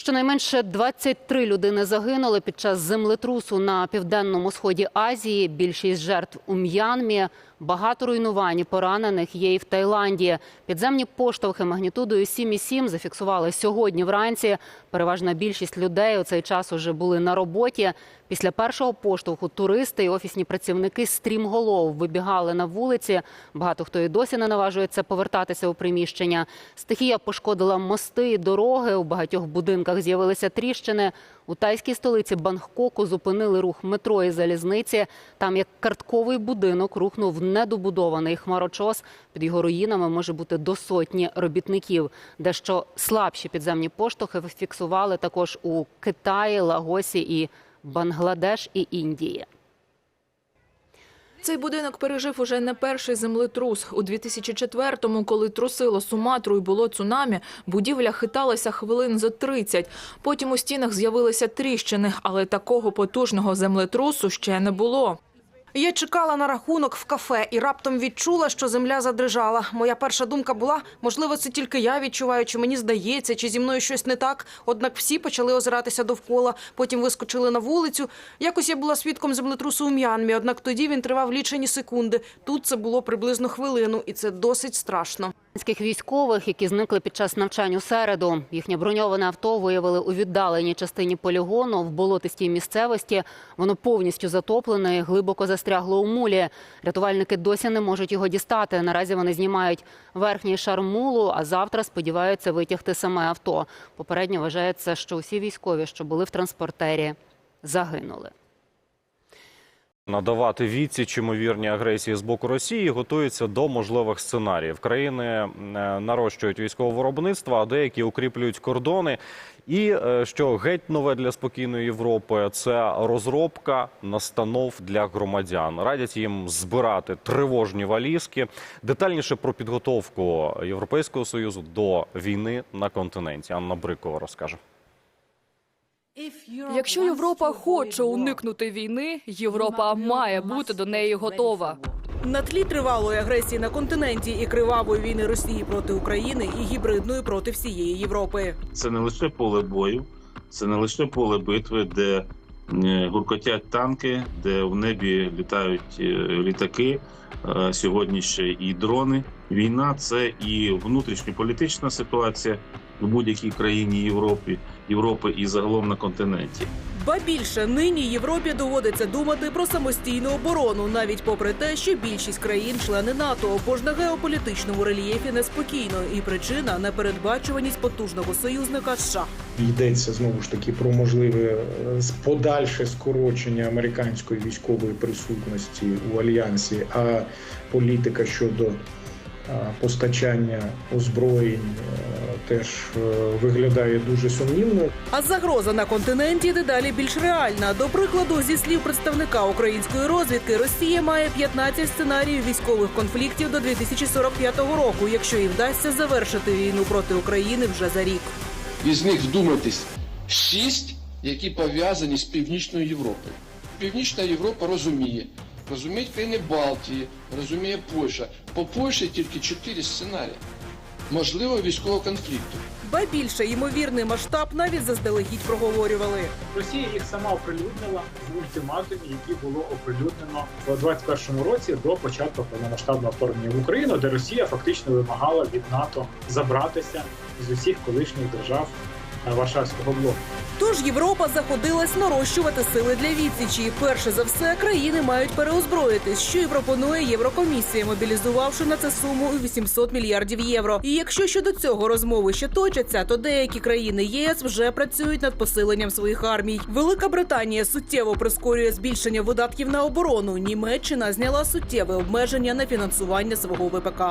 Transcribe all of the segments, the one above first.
Щонайменше 23 людини загинули під час землетрусу на південному сході Азії. Більшість жертв у М'янмі. Багато руйнувань поранених є і в Таїланді. Підземні поштовхи магнітудою 7,7 зафіксували сьогодні вранці. Переважна більшість людей у цей час уже були на роботі. Після першого поштовху туристи і офісні працівники стрімголов вибігали на вулиці. Багато хто і досі не наважується повертатися у приміщення. Стихія пошкодила мости і дороги. У багатьох будинках з'явилися тріщини. У тайській столиці Бангкоку зупинили рух метро і залізниці. Там як картковий будинок рухнув недобудований хмарочос. Під його руїнами може бути до сотні робітників. Дещо слабші підземні поштовхи фіксували також у Китаї, Лагосі і Бангладеш і Індії. Цей будинок пережив уже не перший землетрус. У 2004-му, коли трусило Суматру і було цунамі, будівля хиталася хвилин за 30. Потім у стінах з'явилися тріщини, але такого потужного землетрусу ще не було. Я чекала на рахунок в кафе і раптом відчула, що земля задрижала. Моя перша думка була, можливо, це тільки я відчуваю, чи мені здається, чи зі мною щось не так. Однак всі почали озиратися довкола, потім вискочили на вулицю. Якось я була свідком землетрусу у М'янмі, однак тоді він тривав лічені секунди. Тут це було приблизно хвилину, і це досить страшно. Українських військових, які зникли під час навчань у середу. Їхнє броньоване авто виявили у віддаленій частині полігону в болотистій місцевості. Воно повністю затоплене і глибоко застрягло у мулі. Рятувальники досі не можуть його дістати. Наразі вони знімають верхній шар мулу, а завтра сподіваються витягти саме авто. Попередньо вважається, що усі військові, що були в транспортері, загинули. Надавати відсіч ймовірній агресії з боку Росії готуються до можливих сценаріїв. Країни е, нарощують військове виробництво, а деякі укріплюють кордони. І е, що геть нове для спокійної Європи це розробка настанов для громадян. Радять їм збирати тривожні валізки. Детальніше про підготовку Європейського союзу до війни на континенті. Анна Брикова розкаже. Якщо Європа хоче уникнути війни, Європа має бути до неї готова. На тлі тривалої агресії на континенті і кривавої війни Росії проти України і гібридної проти всієї Європи. це не лише поле бою, це не лише поле битви, де е, гуркотять танки, де в небі літають е, літаки. е, Сьогодні ще і дрони. Війна це і внутрішньополітична ситуація в будь-якій країні Європи, Європи і загалом на континенті. Ба більше нині Європі доводиться думати про самостійну оборону, навіть попри те, що більшість країн-члени НАТО, бо ж на геополітичному рельєфі неспокійно, і причина непередбачуваність потужного союзника США. Йдеться знову ж таки про можливе е, подальше скорочення американської військової присутності у альянсі, а політика щодо постачання озброєнь е, теж е, виглядає дуже сумнівно. А загроза на континенті дедалі більш реальна. До прикладу, зі слів представника української розвідки, Росія має 15 сценаріїв військових конфліктів до 2045 року, якщо їй вдасться завершити війну проти України вже за рік. Із них вдумайтесь шість, які пов'язані з Північною Європою. Північна Європа розуміє, розуміють країни Балтії, розуміє Польща. По Польщі тільки чотири сценарії можливого військового конфлікту. Ба більше ймовірний масштаб навіть заздалегідь проговорювали. Росія їх сама оприлюднила в ультиматумі, який було оприлюднено у 21-му році до початку повномасштабного вторгнення в Україну, де Росія фактично вимагала від НАТО забратися з усіх колишніх держав Варшавського блоку. Тож Європа заходилась нарощувати сили для відсічі. Перше за все, країни мають переозброїтись, що і пропонує Єврокомісія, мобілізувавши на це суму у 800 мільярдів євро. І якщо щодо цього розмови ще точаться, то деякі країни ЄС вже працюють над посиленням своїх армій. Велика Британія суттєво прискорює збільшення видатків на оборону. Німеччина зняла суттєве обмеження на фінансування свого ВПК.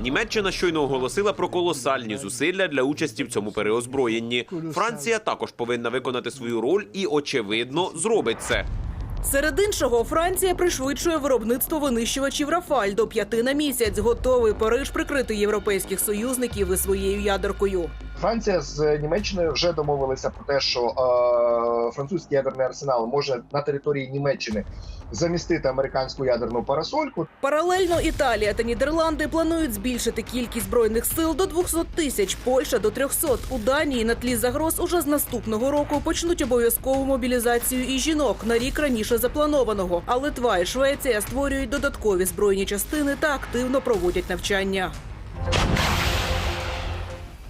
Німеччина щойно оголосила про колосальні зусилля для участі в цьому переозброєнні. Франція також повинна виконати свою роль і, очевидно, зробить це. Серед іншого, Франція пришвидшує виробництво винищувачів Рафаль до п'яти на місяць. Готовий Париж прикрити європейських союзників і своєю ядеркою. Франція з Німеччиною вже домовилися про те, що е, французький ядерний арсенал може на території Німеччини замістити американську ядерну парасольку. Паралельно Італія та Нідерланди планують збільшити кількість збройних сил до 200 тисяч, Польща до 300. У Данії на тлі загроз уже з наступного року почнуть обов'язкову мобілізацію і жінок на рік раніше запланованого. А Литва і Швеція створюють додаткові збройні частини та активно проводять навчання.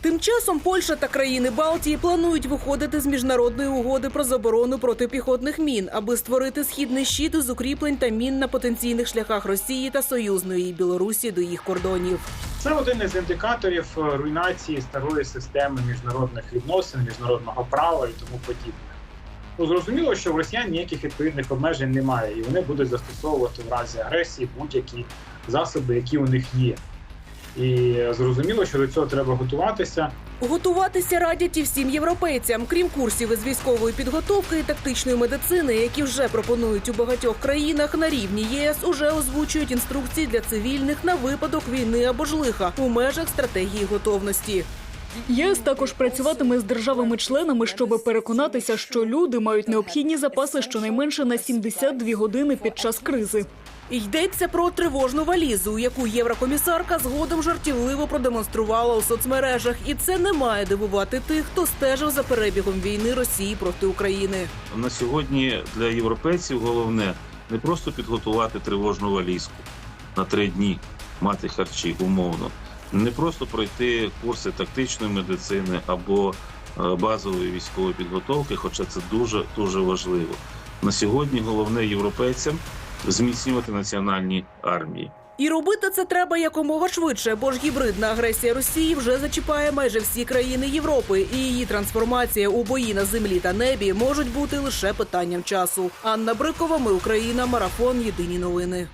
Тим часом Польща та країни Балтії планують виходити з міжнародної угоди про заборону протипіхотних мін, аби створити східний щит із укріплень та мін на потенційних шляхах Росії та союзної Білорусі до їх кордонів. Це один із індикаторів е, руйнації старої системи міжнародних відносин, міжнародного права і тому подібне. Ну, зрозуміло, що в росіян ніяких відповідних обмежень немає, і вони будуть застосовувати в разі агресії будь-які засоби, які у них є. І зрозуміло, що до цього треба готуватися. Готуватися радять і всім європейцям, крім курсів із військової підготовки і тактичної медицини, які вже пропонують у багатьох країнах на рівні єС, уже озвучують інструкції для цивільних на випадок війни або ж лиха у межах стратегії готовності. ЄС також працюватиме з державами-членами, щоб переконатися, що люди мають необхідні запаси щонайменше на 72 години під час кризи. Йдеться про тривожну валізу, яку єврокомісарка згодом жартівливо продемонструвала у соцмережах, і це не має дивувати тих, хто стежив за перебігом війни Росії проти України. На сьогодні для європейців головне не просто підготувати тривожну валізку на три дні, мати харчі умовно, не просто пройти курси тактичної медицини або е, базової військової підготовки, хоча це дуже дуже важливо. На сьогодні головне європейцям зміцнювати національні армії. І робити це треба якомога швидше, бо ж гібридна агресія Росії вже зачіпає майже всі країни Європи, і її трансформація у бої на землі та небі можуть бути лише питанням часу. Анна Брикова, ми Україна, марафон. Єдині новини.